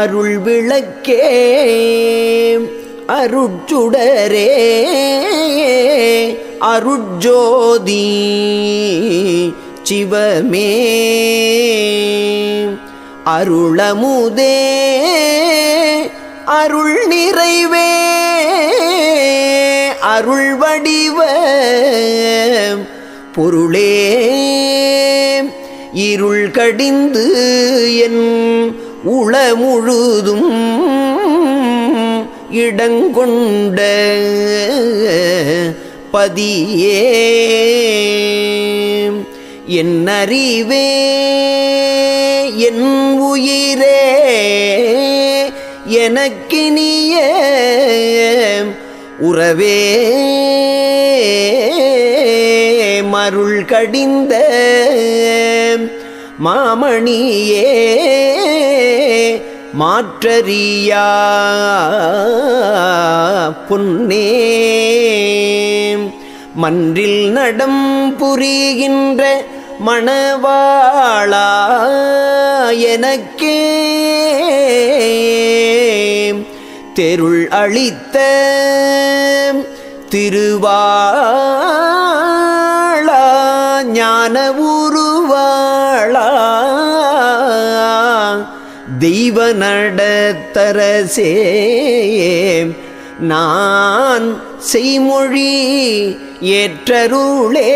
அருள் விளக்கே அருட்சுடரே அருட்ஜோதி சிவமே. அருளமுதே அருள் நிறைவே அருள் வடிவ பொருளே. இருள் கடிந்து என் உள முழுதும் இடங்கொண்ட பதியே. என் அறிவே என் உயிரே எனக்கினிய உறவே. மருள் கடிந்த மாமணியே. மாற்றறியா புன்னே. மன்றில் நடம் புரிகின்ற மணவாளா எனக்கே தெருள் அளித்த திருவாழ ஞானவூ தெய்வ நடத்தரசே நான் செய்மொழி ஏற்றருளே.